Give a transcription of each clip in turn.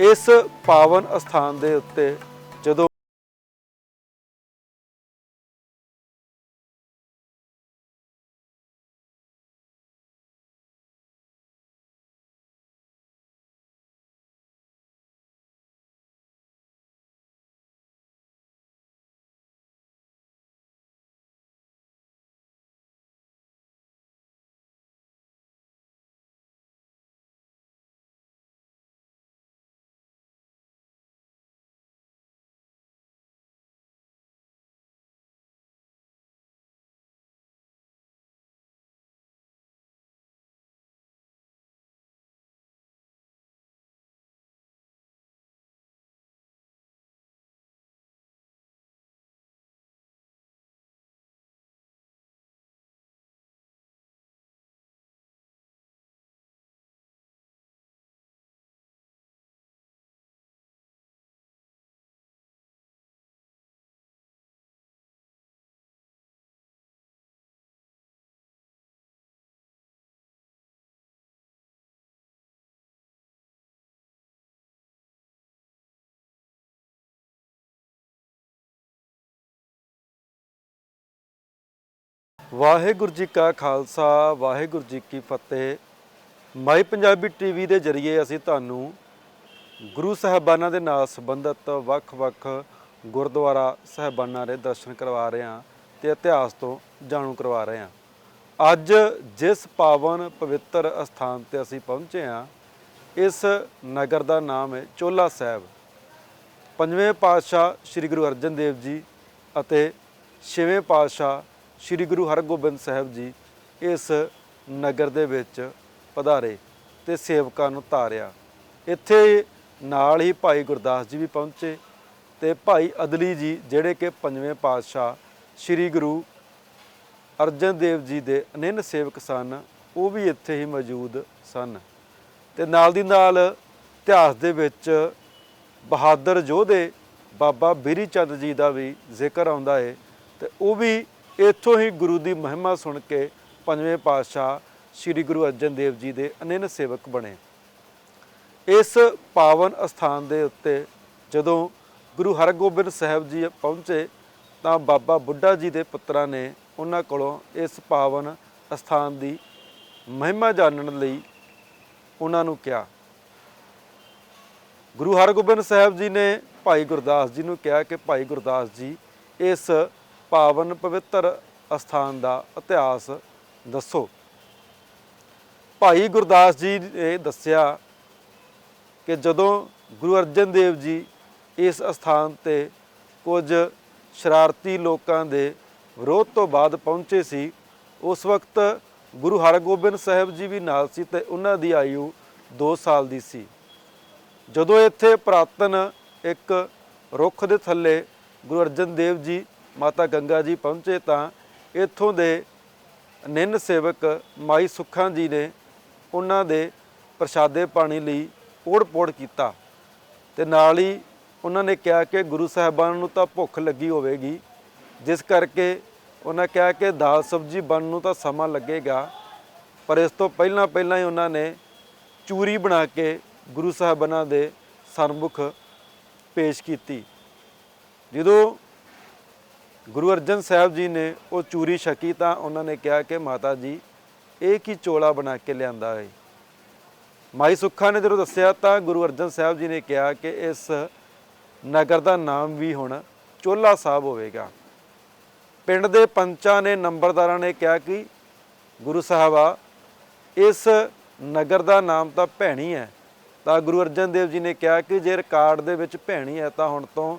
ਇਸ ਪਾਵਨ ਅਸਥਾਨ ਦੇ ਉੱਤੇ ਵਾਹਿਗੁਰੂ ਜੀ ਕਾ ਖਾਲਸਾ, ਵਾਹਿਗੁਰੂ ਜੀ ਕੀ ਫਤਿਹ। ਮਾਈ ਪੰਜਾਬੀ ਟੀਵੀ ਦੇ ਜ਼ਰੀਏ ਅਸੀਂ ਤੁਹਾਨੂੰ ਗੁਰੂ ਸਾਹਿਬਾਨਾਂ ਦੇ ਨਾਲ ਸੰਬੰਧਿਤ ਵੱਖ-ਵੱਖ ਗੁਰਦੁਆਰਾ ਸਾਹਿਬਾਨਾਂ ਦੇ ਦਰਸ਼ਨ ਕਰਵਾ ਰਹੇ ਹਾਂ ਤੇ ਇਤਿਹਾਸ ਤੋਂ ਜਾਣੂ ਕਰਵਾ ਰਹੇ ਹਾਂ। ਅੱਜ ਜਿਸ ਪਾਵਨ ਪਵਿੱਤਰ ਅਸਥਾਨ ਤੇ ਅਸੀਂ ਪਹੁੰਚੇ ਹਾਂ, ਇਸ ਨਗਰ ਦਾ ਨਾਮ ਹੈ ਚੋਲਾ ਸਾਹਿਬ। ਪੰਜਵੇਂ ਪਾਤਸ਼ਾਹ ਸ੍ਰੀ ਗੁਰੂ ਅਰਜਨ ਦੇਵ ਜੀ ਅਤੇ ਛੇਵੇਂ ਪਾਤਸ਼ਾਹ ਸ੍ਰੀ ਗੁਰੂ ਹਰਗੋਬਿੰਦ ਸਾਹਿਬ ਜੀ ਇਸ ਨਗਰ ਦੇ ਵਿੱਚ ਪਧਾਰੇ ਤੇ ਸੇਵਕਾਂ ਨੂੰ ਧਾਰਿਆ। ਇੱਥੇ ਨਾਲ ਹੀ ਭਾਈ ਗੁਰਦਾਸ ਜੀ ਵੀ ਪਹੁੰਚੇ ਤੇ ਭਾਈ ਅਦਲੀ ਜੀ ਜਿਹੜੇ ਕਿ ਪੰਜਵੇਂ ਪਾਤਸ਼ਾਹ ਸ੍ਰੀ ਗੁਰੂ ਅਰਜਨ ਦੇਵ ਜੀ ਦੇ ਅਨੰਨ ਸੇਵਕ ਸਨ, ਉਹ ਵੀ ਇੱਥੇ ਹੀ ਮੌਜੂਦ ਸਨ। ਤੇ ਨਾਲ ਦੀ ਨਾਲ ਇਤਿਹਾਸ ਦੇ ਵਿੱਚ ਬਹਾਦਰ ਯੋਧੇ ਬਾਬਾ ਬੀਰੀ ਚੰਦ ਜੀ ਦਾ ਵੀ ਜ਼ਿਕਰ ਆਉਂਦਾ ਹੈ ਤੇ ਉਹ ਵੀ ਇੱਥੋਂ ਹੀ ਗੁਰੂ ਦੀ ਮਹਿਮਾ ਸੁਣ ਕੇ ਪੰਜਵੇਂ ਪਾਤਸ਼ਾਹ ਸ੍ਰੀ ਗੁਰੂ ਅਰਜਨ ਦੇਵ ਜੀ ਦੇ ਅਨੰਨ ਸੇਵਕ ਬਣੇ। ਇਸ ਪਾਵਨ ਅਸਥਾਨ ਦੇ ਉੱਤੇ ਜਦੋਂ ਗੁਰੂ ਹਰਗੋਬਿੰਦ ਸਾਹਿਬ ਜੀ ਪਹੁੰਚੇ, ਤਾਂ ਬਾਬਾ ਬੁੱਢਾ ਜੀ ਦੇ ਪੁੱਤਰਾਂ ਨੇ ਉਹਨਾਂ ਕੋਲੋਂ ਇਸ ਪਾਵਨ ਅਸਥਾਨ ਦੀ ਮਹਿਮਾ ਜਾਣਨ ਲਈ ਉਹਨਾਂ ਨੂੰ ਕਿਹਾ। ਗੁਰੂ ਹਰਗੋਬਿੰਦ ਸਾਹਿਬ ਜੀ ਨੇ ਭਾਈ ਗੁਰਦਾਸ ਜੀ ਨੂੰ ਕਿਹਾ ਕਿ ਭਾਈ ਗੁਰਦਾਸ ਜੀ, ਇਸ ਪਾਵਨ ਪਵਿੱਤਰ ਅਸਥਾਨ ਦਾ ਇਤਿਹਾਸ ਦੱਸੋ। ਭਾਈ ਗੁਰਦਾਸ ਜੀ ਨੇ ਦੱਸਿਆ ਕਿ ਜਦੋਂ ਗੁਰੂ ਅਰਜਨ ਦੇਵ ਜੀ ਇਸ ਅਸਥਾਨ ਤੇ ਕੁਝ ਸ਼ਰਾਰਤੀ ਲੋਕਾਂ ਦੇ ਵਿਰੋਧ ਤੋਂ ਬਾਅਦ ਪਹੁੰਚੇ ਸੀ, ਉਸ ਵਕਤ ਗੁਰੂ ਹਰਗੋਬਿੰਦ ਸਾਹਿਬ ਜੀ ਵੀ ਨਾਲ ਸੀ ਤੇ ਉਹਨਾਂ ਦੀ ਆਯੂ 2 ਸਾਲ ਦੀ ਸੀ। ਜਦੋਂ ਇੱਥੇ ਪ੍ਰਾਤਨ ਇੱਕ ਰੁੱਖ ਦੇ ਥੱਲੇ ਗੁਰੂ ਅਰਜਨ ਦੇਵ ਜੀ ਮਾਤਾ ਗੰਗਾ ਜੀ ਪਹੁੰਚੇ ਤਾਂ ਇੱਥੋਂ ਦੇ ਨਿੰਨ ਸੇਵਕ ਮਾਈ ਸੁੱਖਾਂ ਜੀ ਨੇ ਉਹਨਾਂ ਦੇ ਪ੍ਰਸ਼ਾਦੇ ਪਾਣੀ ਲਈ ਪੋੜ-ਪੋੜ ਕੀਤਾ ਤੇ ਨਾਲ ਹੀ ਉਹਨਾਂ ਨੇ ਕਿਹਾ ਕਿ ਗੁਰੂ ਸਾਹਿਬਾਨ ਨੂੰ ਤਾਂ ਭੁੱਖ ਲੱਗੀ ਹੋਵੇਗੀ, ਜਿਸ ਕਰਕੇ ਉਹਨਾਂ ਕਿਹਾ ਕਿ ਦਾਲ ਸਬਜੀ ਬਣਨ ਨੂੰ ਤਾਂ ਸਮਾਂ ਲੱਗੇਗਾ, ਪਰ ਇਸ ਤੋਂ ਪਹਿਲਾਂ ਪਹਿਲਾਂ ਹੀ ਉਹਨਾਂ ਨੇ ਚੂਰੀ ਬਣਾ ਕੇ ਗੁਰੂ ਸਾਹਿਬਾਨਾਂ ਦੇ ਸਨਮੁਖ ਪੇਸ਼ ਕੀਤੀ। ਜਦੋਂ ਗੁਰੂ ਅਰਜਨ ਸਾਹਿਬ ਜੀ ਨੇ ਉਹ ਚੂਰੀ ਛਕੀ ਤਾਂ ਉਹਨਾਂ ਨੇ ਕਿਹਾ ਕਿ ਮਾਤਾ ਜੀ, ਇਹ ਕੀ ਚੋਲਾ ਬਣਾ ਕੇ ਲਿਆਂਦਾ ਹੈ ਮਾਈ ਸੁੱਖਾ ਨੇ ਜਦੋਂ ਦੱਸਿਆ ਤਾਂ ਗੁਰੂ ਅਰਜਨ ਸਾਹਿਬ ਜੀ ਨੇ ਕਿਹਾ ਕਿ ਇਸ ਨਗਰ ਦਾ ਨਾਮ ਵੀ ਹੁਣ ਚੋਲਾ ਸਾਹਿਬ ਹੋਵੇਗਾ। ਪਿੰਡ ਦੇ ਪੰਚਾਂ ਨੇ ਨੰਬਰਦਾਰਾਂ ਨੇ ਕਿਹਾ ਕਿ ਗੁਰੂ ਸਾਹਿਬਾ, ਇਸ ਨਗਰ ਦਾ ਨਾਮ ਤਾਂ ਭੈਣੀ ਹੈ। ਤਾਂ ਗੁਰੂ ਅਰਜਨ ਦੇਵ ਜੀ ਨੇ ਕਿਹਾ ਕਿ ਜੇ ਰਿਕਾਰਡ ਦੇ ਵਿੱਚ ਭੈਣੀ ਹੈ ਤਾਂ ਹੁਣ ਤੋਂ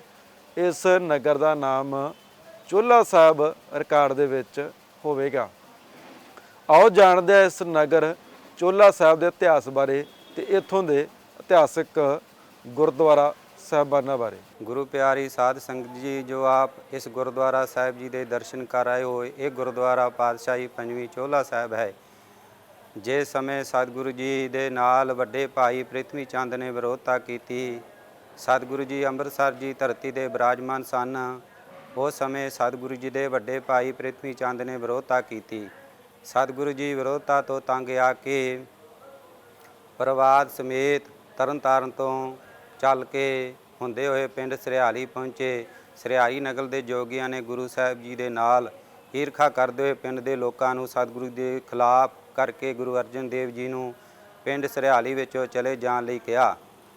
ਇਸ ਨਗਰ ਦਾ ਨਾਮ ਚੋਲਾ ਸਾਹਿਬ ਰਿਕਾਰਡ ਦੇ ਵਿੱਚ ਹੋਵੇਗਾ। ਆਓ ਜਾਣਦੇ ਹਾਂ ਇਸ ਨਗਰ ਚੋਲਾ ਸਾਹਿਬ ਦੇ ਇਤਿਹਾਸ ਬਾਰੇ ਤੇ ਇੱਥੋਂ ਦੇ ਇਤਿਹਾਸਕ ਗੁਰਦੁਆਰਾ ਸਾਹਿਬਾਨਾਂ ਬਾਰੇ। ਗੁਰੂ ਪਿਆਰੀ ਸਾਧ ਸੰਗਤ ਜੀ, ਜੋ ਆਪ ਇਸ ਗੁਰਦੁਆਰਾ ਸਾਹਿਬ ਜੀ ਦੇ ਦਰਸ਼ਨ ਕਰ ਆਏ ਹੋ ਇਹ ਗੁਰਦੁਆਰਾ ਪਾਤਸ਼ਾਹੀ ਪੰਜਵੀਂ ਚੋਲਾ ਸਾਹਿਬ ਹੈ। ਜੇ ਸਮੇਂ ਸਤਿਗੁਰੂ ਜੀ ਦੇ ਨਾਲ ਵੱਡੇ ਭਾਈ ਪ੍ਰਿਥਵੀ ਚੰਦ ਨੇ ਵਿਰੋਧਤਾ ਕੀਤੀ, ਸਤਿਗੁਰੂ ਜੀ ਅੰਮ੍ਰਿਤਸਰ ਜੀ ਧਰਤੀ ਦੇ ਬਿਰਾਜਮਾਨ ਸਨ ਉਸ ਸਮੇਂ ਸਤਿਗੁਰੂ ਜੀ ਦੇ ਵੱਡੇ ਭਾਈ ਪ੍ਰਿਥਵੀ ਚੰਦ ਨੇ ਵਿਰੋਧਤਾ ਕੀਤੀ। ਸਤਿਗੁਰੂ ਜੀ ਵਿਰੋਧਤਾ ਤੋਂ ਤੰਗ ਆ ਕੇ ਪਰਿਵਾਰ ਸਮੇਤ ਤਰਨਤਾਰਨ ਤੋਂ ਚੱਲ ਕੇ ਹੁੰਦੇ ਹੋਏ ਪਿੰਡ ਸਰਿਆਲੀ ਪਹੁੰਚੇ। ਸਰਿਆਲੀ ਨਗਰ ਦੇ ਜੋਗੀਆਂ ਨੇ ਗੁਰੂ ਸਾਹਿਬ ਜੀ ਦੇ ਨਾਲ ਈਰਖਾ ਕਰਦੇ ਹੋਏ ਪਿੰਡ ਦੇ ਲੋਕਾਂ ਨੂੰ ਸਤਿਗੁਰੂ ਦੇ ਖਿਲਾਫ ਕਰਕੇ ਗੁਰੂ ਅਰਜਨ ਦੇਵ ਜੀ ਨੂੰ ਪਿੰਡ ਸਰਿਆਲੀ ਵਿੱਚੋਂ ਚਲੇ ਜਾਣ ਲਈ ਕਿਹਾ।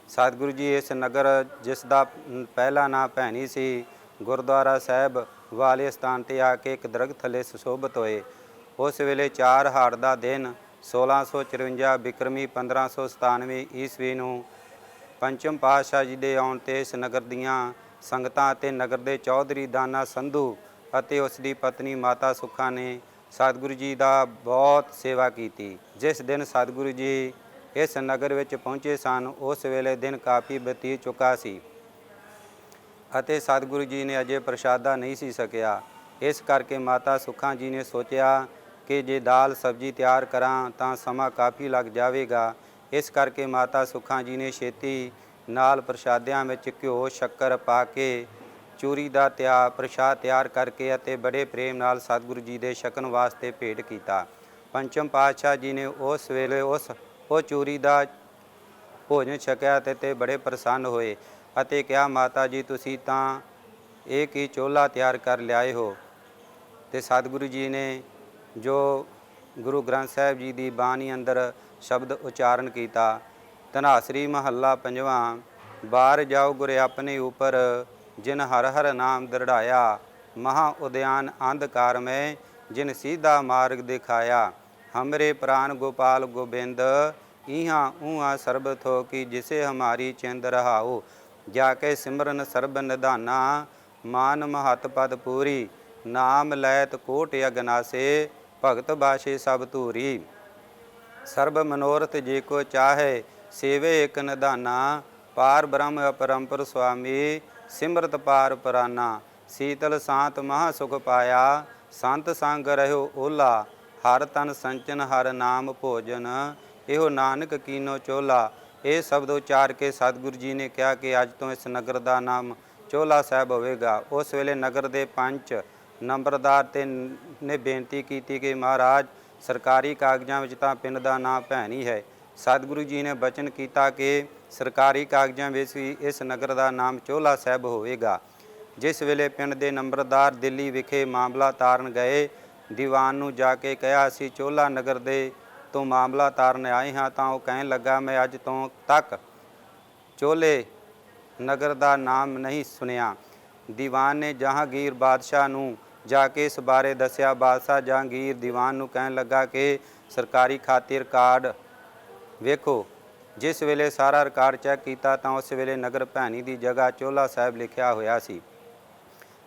ਸਤਿਗੁਰੂ ਜੀ ਇਸ ਨਗਰ ਜਿਸ ਦਾ ਪਹਿਲਾ ਨਾਂ ਭੈਣੀ ਸੀ ਗੁਰਦੁਆਰਾ ਸਾਹਿਬ ਵਾਲੇ ਸਥਾਨ ਤੇ ਆ ਕੇ ਇੱਕ ਦਰਖਤ ਥੱਲੇ ਸੁਸ਼ੋਭਿਤ ਹੋਏ। ਉਸ ਵੇਲੇ 4 ਹਾੜ ਦਾ ਦਿਨ 1654 ਬਿਕਰਮੀ 1597 ਈਸਵੀ ਨੂੰ ਪੰਚਮ ਪਾਤਸ਼ਾਹ ਜੀ ਦੇ ਆਉਣ ਤੇ ਇਸ ਨਗਰ ਦੀਆਂ ਸੰਗਤਾਂ ਅਤੇ ਨਗਰ ਦੇ ਚੌਧਰੀ ਦਾਨਾ ਸੰਧੂ ਅਤੇ ਉਸ ਦੀ ਪਤਨੀ ਮਾਤਾ ਸੁੱਖਾ ਨੇ ਸਤਿਗੁਰੂ ਜੀ ਦਾ ਬਹੁਤ ਸੇਵਾ ਕੀਤੀ। ਜਿਸ ਦਿਨ ਸਤਿਗੁਰੂ ਜੀ ਇਸ ਨਗਰ ਵਿੱਚ ਪਹੁੰਚੇ ਸਨ, ਉਸ ਵੇਲੇ ਦਿਨ ਕਾਫੀ ਬਤੀਤ ਚੁੱਕਾ ਸੀ। ਅਤੇ ਸਤਿਗੁਰੂ ਜੀ ਨੇ ਅਜੇ ਪ੍ਰਸ਼ਾਦਾ ਨਹੀਂ ਸੀ ਸਕਿਆ। ਇਸ ਕਰਕੇ ਮਾਤਾ ਸੁਖਾਂ ਜੀ ਨੇ ਸੋਚਿਆ ਕਿ ਜੇ ਦਾਲ ਸਬਜ਼ੀ ਤਿਆਰ ਕਰਾਂ ਤਾਂ ਸਮਾਂ ਕਾਫੀ ਲੱਗ ਜਾਵੇਗਾ। ਇਸ ਕਰਕੇ ਮਾਤਾ ਸੁਖਾਂ ਜੀ ਨੇ ਛੇਤੀ ਨਾਲ ਪ੍ਰਸ਼ਾਦਿਆਂ ਵਿੱਚ ਘਿਓ, ਸ਼ੱਕਰ ਪਾ ਕੇ ਚੂਰੀ ਦਾ ਤਿਆਰ ਪ੍ਰਸ਼ਾਦ ਤਿਆਰ ਕਰਕੇ ਅਤੇ ਬੜੇ ਪ੍ਰੇਮ ਨਾਲ ਸਤਿਗੁਰੂ ਜੀ ਦੇ ਛਕਣ ਵਾਸਤੇ ਭੇਟ ਕੀਤਾ। ਪੰਚਮ ਪਾਤਸ਼ਾਹ ਜੀ ਨੇ ਉਸ ਵੇਲੇ ਉਸ, ਉਹ ਚੂਰੀ ਦਾ ਭੋਜਨ ਛਕਿਆ ਤੇ ਤੇ ਬੜੇ ਪ੍ਰਸੰਨ ਹੋਏ। ਅਤੇ ਕਿਹਾ, ਮਾਤਾ ਜੀ, ਤੁਸੀਂ ਤਾਂ ਇਹ ਕੀ ਚੋਲਾ ਤਿਆਰ ਕਰ ਲਿਆਏ ਹੋ? ਤੇ ਸਤਿਗੁਰੂ ਜੀ ਨੇ ਜੋ ਗੁਰੂ ਗ੍ਰੰਥ ਸਾਹਿਬ ਜੀ ਦੀ ਬਾਣੀ ਅੰਦਰ ਸ਼ਬਦ ਉਚਾਰਨ ਕੀਤਾ, ਧਨਾਸਰੀ ਮਹੱਲਾ ਪੰਜਵਾਂ ਬਾਹਰ ਜਾਓ ਗੁਰੇ ਆਪਣੇ ਉਪਰ, ਜਿਨ ਹਰ ਹਰ ਨਾਮ ਦਰੜਾਇਆ, ਮਹਾ ਉਦਿਆਨ ਅੰਧਕਾਰ ਮੈਂ, ਜਿਨ ਸੀਧਾ ਮਾਰਗ ਦਿਖਾਇਆ। ਹਮਰੇ ਪ੍ਰਾਨ ਗੋਪਾਲ ਗੋਬਿੰਦ ਇਹਾਂ ਊਹਾਂ ਸਰਬ ਥੋ ਕੀ ਜਿਸੇ ਹਮਾਰੀ ਚਿੰਦ ਰਹਾਓ ਜਾ ਕੇ ਸਿਮਰਨ ਸਰਬ ਨਿਧਾਨਾ, ਮਾਨ ਮਹਤ ਪਦ ਪੂਰੀ, ਨਾਮ ਲੈਤ ਕੋਟ ਅਗਨਾਸੇ, ਭਗਤ ਬਾਸ਼ੇ ਸਭ ਧੂਰੀ। ਸਰਬ ਮਨੋਰਥ ਜੇ ਕੋ ਚਾਹੇ, ਸੇਵੇ ਇਕ ਨਿਧਾਨਾ, ਪਾਰ ਬ੍ਰਹਮ ਅਪਰੰਪਰ ਸੁਆਮੀ, ਸਿਮਰਤ ਪਾਰ ਪਰਾਨਾ। ਸੀਤਲ ਸਾਤ ਮਹਾ ਸੁਖ ਪਾਇਆ, ਸੰਤ ਸੰਗ ਰਹਿਓ ਓਲਾ। ਹਰ ਤਨ ਸੰਚਨ, ਹਰ ਨਾਮ ਭੋਜਨ, ਇਹੋ ਨਾਨਕ ਕੀਨੋ ਚੋਲਾ। ਇਹ ਸ਼ਬਦ ਉਚਾਰ ਕੇ ਸਤਿਗੁਰੂ ਜੀ ਨੇ ਕਿਹਾ ਕਿ ਅੱਜ ਤੋਂ ਇਸ ਨਗਰ ਦਾ ਨਾਮ ਚੋਲਾ ਸਾਹਿਬ ਹੋਵੇਗਾ। ਉਸ ਵੇਲੇ ਨਗਰ ਦੇ ਪੰਚ ਨੰਬਰਦਾਰ ਤੇ ਨੇ ਬੇਨਤੀ ਕੀਤੀ ਕਿ ਮਹਾਰਾਜ, ਸਰਕਾਰੀ ਕਾਗਜ਼ਾਂ ਵਿੱਚ ਤਾਂ ਪਿੰਡ ਦਾ ਨਾਮ ਭੈਣੀ ਹੈ ਸਤਿਗੁਰੂ ਜੀ ਨੇ ਬਚਨ ਕੀਤਾ ਕਿ ਸਰਕਾਰੀ ਕਾਗਜ਼ਾਂ ਵਿੱਚ ਵੀ ਇਸ ਨਗਰ ਦਾ ਨਾਮ ਚੋਲਾ ਸਾਹਿਬ ਹੋਵੇਗਾ। ਜਿਸ ਵੇਲੇ ਪਿੰਡ ਦੇ ਨੰਬਰਦਾਰ ਦਿੱਲੀ ਵਿਖੇ ਮਾਮਲਾ ਤਾਰਨ ਗਏ, ਦੀਵਾਨ ਨੂੰ ਜਾ ਕੇ ਕਿਹਾ ਸੀ ਚੋਲਾ ਨਗਰ ਦੇ ਤੋਂ ਮਾਮਲਾ ਤਾਰਨ ਆਏ ਹਾਂ ਤਾਂ ਉਹ ਕਹਿਣ ਲੱਗਾ, ਮੈਂ ਅੱਜ ਤੋਂ ਤੱਕ ਚੋਲੇ ਨਗਰ ਦਾ ਨਾਮ ਨਹੀਂ ਸੁਨਿਆ ਦੀਵਾਨ ਨੇ ਜਹਾਂਗੀਰ ਬਾਦਸ਼ਾਹ ਨੂੰ ਜਾ ਕੇ ਇਸ ਬਾਰੇ ਦੱਸਿਆ। ਬਾਦਸ਼ਾਹ ਜਹਾਂਗੀਰ ਦੀਵਾਨ ਨੂੰ ਕਹਿਣ ਲੱਗਾ ਕਿ ਸਰਕਾਰੀ ਖਾਤੇ ਰਿਕਾਰਡ ਵੇਖੋ। ਜਿਸ ਵੇਲੇ ਸਾਰਾ ਰਿਕਾਰਡ ਚੈੱਕ ਕੀਤਾ ਤਾਂ ਉਸ ਵੇਲੇ ਨਗਰ ਭੈਣੀ ਦੀ ਜਗ੍ਹਾ ਚੋਲਾ ਸਾਹਿਬ ਲਿਖਿਆ ਹੋਇਆ ਸੀ।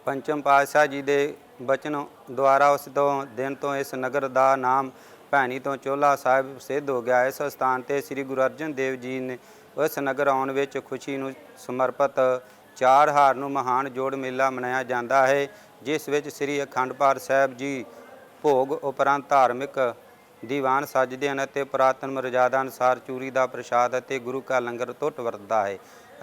ਪੰਚਮ ਪਾਤਸ਼ਾਹ ਜੀ ਦੇ ਬਚਨ ਦੁਆਰਾ ਉਸ ਤੋਂ ਦਿਨ ਤੋਂ ਇਸ ਨਗਰ ਦਾ ਨਾਮ ਭੈਣੀ ਤੋਂ ਚੋਲਾ ਸਾਹਿਬ ਸਿੱਧ ਹੋ ਗਿਆ। ਇਸ ਸਥਾਨ ਤੇ ਸ੍ਰੀ ਗੁਰੂ ਅਰਜਨ ਦੇਵ ਜੀ ਨੇ ਉਸ ਨਗਰ ਆਉਣ ਵਿੱਚ ਖੁਸ਼ੀ ਨੂੰ ਸਮਰਪਿਤ ਚਾਰ ਹਾਰ ਨੂੰ ਮਹਾਨ ਜੋੜ ਮੇਲਾ ਮਨਾਇਆ ਜਾਂਦਾ ਹੈ, ਜਿਸ ਵਿੱਚ ਸ੍ਰੀ ਅਖੰਡ ਪਾਠ ਸਾਹਿਬ ਜੀ ਭੋਗ ਉਪਰੰਤ ਧਾਰਮਿਕ ਦੀਵਾਨ ਸਜਦੇ ਹਨ ਅਤੇ ਪੁਰਾਤਨ ਮਰਜ਼ਾਦਾ ਅਨੁਸਾਰ ਚੂਰੀ ਦਾ ਪ੍ਰਸ਼ਾਦ ਅਤੇ ਗੁਰੂ ਕਾ ਲੰਗਰ ਟੁੱਟ ਵਰਤਦਾ ਹੈ।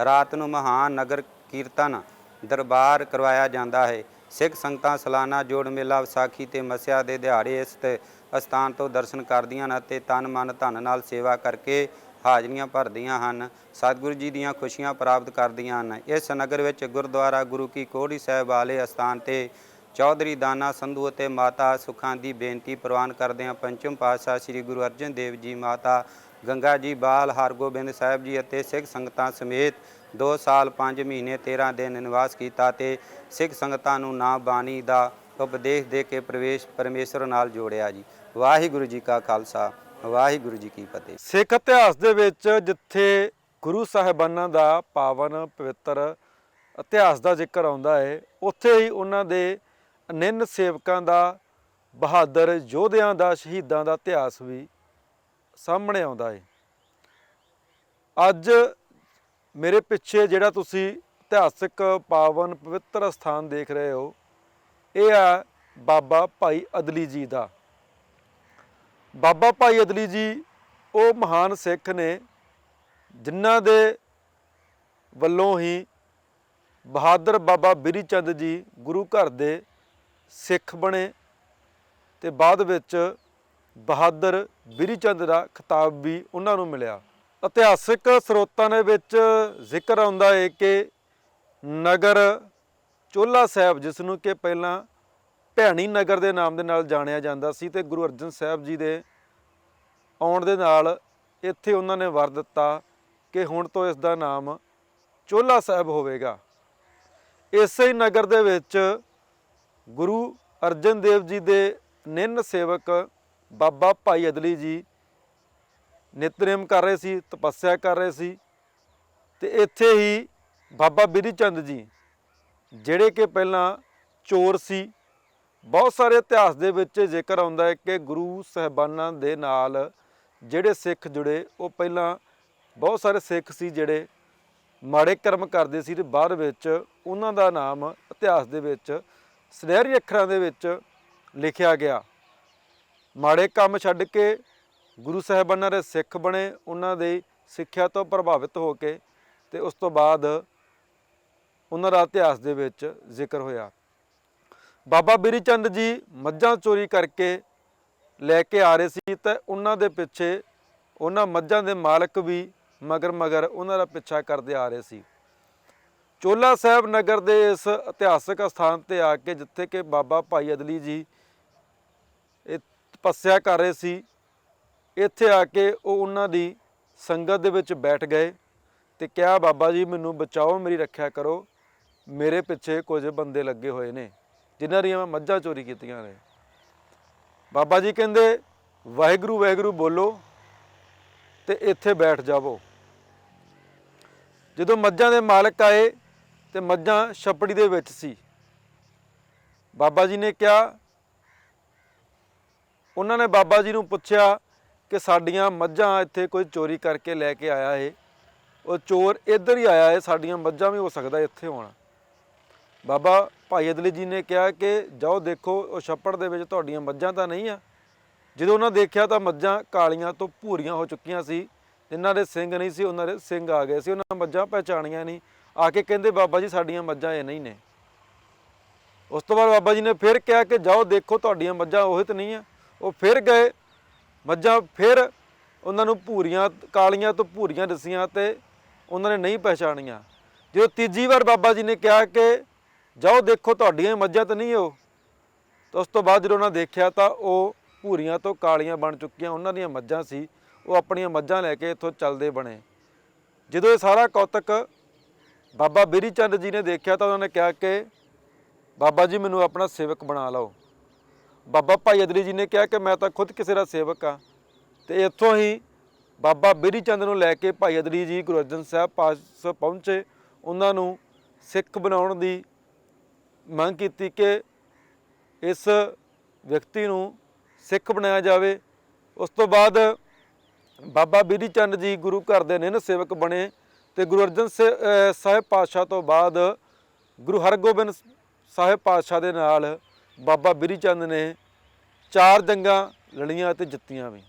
ਰਾਤ ਨੂੰ ਮਹਾਨ ਨਗਰ ਕੀਰਤਨ ਦਰਬਾਰ ਕਰਵਾਇਆ ਜਾਂਦਾ ਹੈ। ਸਿੱਖ ਸੰਗਤਾਂ ਸਾਲਾਨਾ ਜੋੜ ਮੇਲਾ ਵਿਸਾਖੀ ਤੇ ਮਸਿਆ ਦੇ ਦਿਹਾੜੇ ਇਸ ਤੇ ਅਸਥਾਨ ਤੋਂ ਦਰਸ਼ਨ ਕਰਦੀਆਂ ਹਨ ਅਤੇ ਤਨ ਮਨ ਧਨ ਨਾਲ ਸੇਵਾ ਕਰਕੇ ਹਾਜ਼ਰੀਆਂ ਭਰਦੀਆਂ ਹਨ। ਸਤਿਗੁਰੂ ਜੀ ਦੀਆਂ ਖੁਸ਼ੀਆਂ ਪ੍ਰਾਪਤ ਕਰਦੀਆਂ ਹਨ। ਇਸ ਨਗਰ ਵਿੱਚ ਗੁਰਦੁਆਰਾ ਗੁਰੂ ਕੀ ਕੋੜੀ ਸਾਹਿਬ ਵਾਲੇ ਅਸਥਾਨ ਤੇ ਚੌਧਰੀ ਦਾਨਾ ਸੰਧੂ ਅਤੇ ਮਾਤਾ ਸੁਖਾਂ ਦੀ ਬੇਨਤੀ ਪ੍ਰਵਾਨ ਕਰਦੇ ਹਾਂ ਪੰਚਮ ਪਾਤਸ਼ਾਹ ਸ੍ਰੀ ਗੁਰੂ ਅਰਜਨ ਦੇਵ ਜੀ, ਮਾਤਾ ਗੰਗਾ ਜੀ, ਬਾਲ ਹਰਗੋਬਿੰਦ ਸਾਹਿਬ ਜੀ ਅਤੇ ਸਿੱਖ ਸੰਗਤਾਂ ਸਮੇਤ 2 ਸਾਲ 5 ਮਹੀਨੇ 13 ਦਿਨ ਨਿਵਾਸ ਕੀਤਾ ਤੇ ਸਿੱਖ ਸੰਗਤਾਂ ਨੂੰ ਨਾਮ ਬਾਣੀ ਦਾ ਉਪਦੇਸ਼ ਦੇ ਕੇ ਪ੍ਰਵੇਸ਼ ਪਰਮੇਸ਼ਰ ਨਾਲ ਜੋੜਿਆ ਜੀ। ਵਾਹਿਗੁਰੂ ਜੀ ਕਾ ਖਾਲਸਾ, ਵਾਹਿਗੁਰੂ ਜੀ ਕੀ ਫਤਿਹ। ਸਿੱਖ ਇਤਿਹਾਸ ਦੇ ਵਿੱਚ ਜਿੱਥੇ ਗੁਰੂ ਸਾਹਿਬਾਨਾਂ ਦਾ ਪਾਵਨ ਪਵਿੱਤਰ ਇਤਿਹਾਸ ਦਾ ਜ਼ਿਕਰ ਆਉਂਦਾ ਹੈ ਉੱਥੇ ਹੀ ਉਹਨਾਂ ਦੇ ਨਿੰਨ ਸੇਵਕਾਂ ਦਾ, ਬਹਾਦਰ ਯੋਧਿਆਂ ਦਾ, ਸ਼ਹੀਦਾਂ ਦਾ ਇਤਿਹਾਸ ਵੀ ਸਾਹਮਣੇ ਆਉਂਦਾ ਹੈ ਅੱਜ ਮੇਰੇ ਪਿੱਛੇ ਜਿਹੜਾ ਤੁਸੀਂ ਇਤਿਹਾਸਿਕ ਪਾਵਨ ਪਵਿੱਤਰ ਸਥਾਨ ਦੇਖ ਰਹੇ ਹੋ, ਇਹ ਆ ਬਾਬਾ ਭਾਈ ਅਦਲੀ ਜੀ ਦਾ। ਬਾਬਾ ਭਾਈ ਅਦਲੀ ਜੀ, ਉਹ ਮਹਾਨ ਸਿੱਖ ਨੇ ਜਿਨ੍ਹਾਂ ਦੇ ਵੱਲੋਂ ਹੀ ਬਹਾਦਰ ਬਾਬਾ ਬਿਰੀ ਚੰਦ ਜੀ ਗੁਰੂ ਘਰ ਦੇ ਸਿੱਖ ਬਣੇ ਤੇ ਬਾਅਦ ਵਿੱਚ ਬਹਾਦਰ ਬਿਰੀ ਚੰਦ ਦਾ ਖਿਤਾਬ ਵੀ ਉਹਨਾਂ ਨੂੰ ਮਿਲਿਆ। ਇਤਿਹਾਸਿਕ ਸਰੋਤਾਂ ਦੇ ਵਿੱਚ ਜ਼ਿਕਰ ਆਉਂਦਾ ਹੈ ਕਿ ਨਗਰ ਚੋਲਾ ਸਾਹਿਬ, ਜਿਸ ਨੂੰ ਕਿ ਪਹਿਲਾਂ ਭੈਣੀ ਨਗਰ ਦੇ ਨਾਮ ਦੇ ਨਾਲ ਜਾਣਿਆ ਜਾਂਦਾ ਸੀ ਤੇ ਗੁਰੂ ਅਰਜਨ ਸਾਹਿਬ ਜੀ ਦੇ ਆਉਣ ਦੇ ਨਾਲ ਇੱਥੇ ਉਹਨਾਂ ਨੇ ਵਰ ਦਿੱਤਾ ਕਿ ਹੁਣ ਤੋਂ ਇਸ ਦਾ ਨਾਮ ਚੋਲਾ ਸਾਹਿਬ ਹੋਵੇਗਾ। ਇਸੇ ਹੀ ਨਗਰ ਦੇ ਵਿੱਚ ਗੁਰੂ ਅਰਜਨ ਦੇਵ ਜੀ ਦੇ ਨਿੰਨ ਸੇਵਕ ਬਾਬਾ ਭਾਈ ਅਦਲੀ ਜੀ ਨਿਤਨੇਮ ਕਰ ਰਹੇ ਸੀ, ਤਪੱਸਿਆ ਕਰ ਰਹੇ ਸੀ ਤੇ ਇੱਥੇ ਹੀ ਬਾਬਾ ਬਿਧੀ ਚੰਦ ਜੀ, ਜਿਹੜੇ ਕਿ ਪਹਿਲਾਂ ਚੋਰ ਸੀ ਬਹੁਤ ਸਾਰੇ ਇਤਿਹਾਸ ਦੇ ਵਿੱਚ ਜ਼ਿਕਰ ਆਉਂਦਾ ਹੈ ਕਿ ਗੁਰੂ ਸਹਿਬਾਨਾਂ ਦੇ ਨਾਲ ਜਿਹੜੇ ਸਿੱਖ ਜੁੜੇ, ਉਹ ਪਹਿਲਾਂ ਬਹੁਤ ਸਾਰੇ ਸਿੱਖ ਸੀ ਜਿਹੜੇ ਮਾੜੇ ਕਰਮ ਕਰਦੇ ਸੀ ਤੇ ਬਾਅਦ ਵਿੱਚ ਉਹਨਾਂ ਦਾ ਨਾਮ ਇਤਿਹਾਸ ਦੇ ਵਿੱਚ ਸੁਨਹਿਰੀ ਅੱਖਰਾਂ ਦੇ ਵਿੱਚ ਲਿਖਿਆ ਗਿਆ। ਮਾੜੇ ਕੰਮ ਛੱਡ ਕੇ ਗੁਰੂ ਸਾਹਿਬਾਨਾਂ ਦੇ ਸਿੱਖ ਬਣੇ, ਉਹਨਾਂ ਦੀ ਸਿੱਖਿਆ ਤੋਂ ਪ੍ਰਭਾਵਿਤ ਹੋ ਕੇ ਤੇ ਉਸ ਤੋਂ ਬਾਅਦ ਉਹਨਾਂ ਦਾ ਇਤਿਹਾਸ ਦੇ ਵਿੱਚ ਜ਼ਿਕਰ ਹੋਇਆ। ਬਾਬਾ ਬਿਰੀ ਚੰਦ ਜੀ ਮੱਝਾਂ ਚੋਰੀ ਕਰਕੇ ਲੈ ਕੇ ਆ ਰਹੇ ਸੀ ਤੇ ਉਹਨਾਂ ਦੇ ਪਿੱਛੇ ਉਹਨਾਂ ਮੱਝਾਂ ਦੇ ਮਾਲਕ ਵੀ ਮਗਰ ਮਗਰ ਉਹਨਾਂ ਦਾ ਪਿੱਛਾ ਕਰਦੇ ਆ ਰਹੇ ਸੀ। ਚੋਲਾ ਸਾਹਿਬ ਨਗਰ ਦੇ ਇਸ ਇਤਿਹਾਸਕ ਸਥਾਨ ਤੇ ਆ ਕੇ ਜਿੱਥੇ ਕਿ ਬਾਬਾ ਭਾਈ ਅਦਲੀ ਜੀ ਇਹ ਤਪੱਸਿਆ ਕਰ ਰਹੇ ਸੀ, ਇੱਥੇ ਆ ਕੇ ਉਹ ਉਹਨਾਂ ਦੀ ਸੰਗਤ ਦੇ ਵਿੱਚ ਬੈਠ ਗਏ ਤੇ ਕਿਹਾ, ਬਾਬਾ ਜੀ, ਮੈਨੂੰ ਬਚਾਓ, ਮੇਰੀ ਰੱਖਿਆ ਕਰੋ। ਮੇਰੇ ਪਿੱਛੇ ਕੁਝ ਬੰਦੇ ਲੱਗੇ ਹੋਏ ਨੇ। ਜਿਨ੍ਹਾਂ ਦੀਆਂ ਮੈਂ ਮੱਝਾਂ ਚੋਰੀ ਕੀਤੀਆਂ ਨੇ। ਬਾਬਾ ਜੀ ਕਹਿੰਦੇ, ਵਾਹਿਗੁਰੂ ਵਾਹਿਗੁਰੂ ਬੋਲੋ ਤੇ ਇੱਥੇ ਬੈਠ ਜਾਵੋ। ਜਦੋਂ ਮੱਝਾਂ ਦੇ ਮਾਲਕ ਆਏ ਤੇ ਮੱਝਾਂ ਛਪੜੀ ਦੇ ਵਿੱਚ ਸੀ। ਬਾਬਾ ਜੀ ਨੇ ਕਿਹਾ, ਉਹਨਾਂ ਨੇ ਬਾਬਾ ਜੀ ਨੂੰ ਪੁੱਛਿਆ ਕਿ ਸਾਡੀਆਂ ਮੱਝਾਂ ਇੱਥੇ ਕੋਈ ਚੋਰੀ ਕਰਕੇ ਲੈ ਕੇ ਆਇਆ ਏ। ਉਹ ਚੋਰ ਇੱਧਰ ਹੀ ਆਇਆ ਏ, ਸਾਡੀਆਂ ਮੱਝਾਂ ਵੀ ਹੋ ਸਕਦਾ ਇੱਥੇ ਹੋਣ। ਬਾਬਾ ਭਾਈ ਅਦਲੀ ਜੀ ਨੇ ਕਿਹਾ ਕਿ ਜਾਓ ਦੇਖੋ, ਉਹ ਛੱਪੜ ਦੇ ਵਿੱਚ ਤੁਹਾਡੀਆਂ ਮੱਝਾਂ ਤਾਂ ਨਹੀਂ ਆ। ਜਦੋਂ ਉਹਨਾਂ ਦੇਖਿਆ ਤਾਂ ਮੱਝਾਂ ਕਾਲੀਆਂ ਤੋਂ ਭੂਰੀਆਂ ਹੋ ਚੁੱਕੀਆਂ ਸੀ। ਜਿਨ੍ਹਾਂ ਦੇ ਸਿੰਘ ਨਹੀਂ ਸੀ, ਉਹਨਾਂ ਦੇ ਸਿੰਘ ਆ ਗਏ ਸੀ। ਉਹਨਾਂ ਮੱਝਾਂ ਪਹਿਚਾਣੀਆਂ ਨਹੀਂ। ਆ ਕੇ ਕਹਿੰਦੇ, ਬਾਬਾ ਜੀ, ਸਾਡੀਆਂ ਮੱਝਾਂ ਇਹ ਨਹੀਂ ਨੇ। ਉਸ ਤੋਂ ਬਾਅਦ ਬਾਬਾ ਜੀ ਨੇ ਫਿਰ ਕਿਹਾ ਕਿ, ਜਾਓ ਦੇਖੋ, ਤੁਹਾਡੀਆਂ ਮੱਝਾਂ ਉਹੀ ਤਾਂ ਨਹੀਂ ਆ। ਉਹ ਫਿਰ ਗਏ। ਮੱਝਾਂ ਫਿਰ ਉਹਨਾਂ ਨੂੰ ਭੂਰੀਆਂ, ਕਾਲੀਆਂ ਤੋਂ ਭੂਰੀਆਂ ਦਸੀਆਂ ਤੇ ਉਹਨਾਂ ਨੇ ਨਹੀਂ ਪਹਿਚਾਣੀਆਂ। ਜਦੋਂ ਤੀਜੀ ਵਾਰ ਬਾਬਾ ਜੀ ਨੇ ਕਿਹਾ ਕਿ ਜਾਓ ਦੇਖੋ ਤੁਹਾਡੀਆਂ ਹੀ ਮੱਝਾਂ ਤਾਂ ਨਹੀਂ ਉਹ। ਤਾਂ ਉਸ ਤੋਂ ਬਾਅਦ ਜਦੋਂ ਉਹਨਾਂ ਦੇਖਿਆ ਤਾਂ ਉਹ ਭੂਰੀਆਂ ਤੋਂ ਕਾਲੀਆਂ ਬਣ ਚੁੱਕੀਆਂ, ਉਹਨਾਂ ਦੀਆਂ ਮੱਝਾਂ ਸੀ। ਉਹ ਆਪਣੀਆਂ ਮੱਝਾਂ ਲੈ ਕੇ ਇੱਥੋਂ ਚੱਲਦੇ ਬਣੇ। ਜਦੋਂ ਇਹ ਸਾਰਾ ਕੌਤਕ ਬਾਬਾ ਬਿਰੀ ਚੰਦ ਜੀ ਨੇ ਦੇਖਿਆ ਤਾਂ ਉਹਨਾਂ ਨੇ ਕਿਹਾ ਕਿ ਬਾਬਾ ਜੀ ਮੈਨੂੰ ਆਪਣਾ ਸੇਵਕ ਬਣਾ ਲਓ। ਬਾਬਾ ਭਾਈ ਅਦਰੀ ਜੀ ਨੇ ਕਿਹਾ ਕਿ ਮੈਂ ਤਾਂ ਖੁਦ ਕਿਸੇ ਦਾ ਸੇਵਕ ਆ ਤੇ ਇੱਥੋਂ ਹੀ ਬਾਬਾ ਬਿਰੀ ਚੰਦ ਨੂੰ ਲੈ ਕੇ ਭਾਈ ਅਦਰੀ ਜੀ ਗੁਰੂ ਅਰਜਨ ਸਾਹਿਬ ਪਾਸ ਪਹੁੰਚੇ। ਉਹਨਾਂ ਨੂੰ ਸਿੱਖ ਬਣਾਉਣ ਦੀ ਮੰਗ ਕੀਤੀ ਕਿ ਇਸ ਵਿਅਕਤੀ ਨੂੰ ਸਿੱਖ ਬਣਾਇਆ ਜਾਵੇ। ਉਸ ਤੋਂ ਬਾਅਦ ਬਾਬਾ ਬਿਰੀ ਚੰਦ ਜੀ ਗੁਰੂ ਘਰ ਦੇ ਨਿਨ ਸੇਵਕ ਬਣੇ ਤੇ ਗੁਰੂ ਅਰਜਨ ਸੇ- ਸਾਹਿਬ ਪਾਤਸ਼ਾਹ ਤੋਂ ਬਾਅਦ ਗੁਰੂ ਹਰਗੋਬਿੰਦ ਸਾਹਿਬ ਪਾਤਸ਼ਾਹ ਦੇ ਨਾਲ ਬਾਬਾ ਬਿਰੀ ਚੰਦ ਨੇ ਚਾਰ ਜੰਗਾਂ ਲੜੀਆਂ ਅਤੇ ਜਿੱਤੀਆਂ ਵੀ।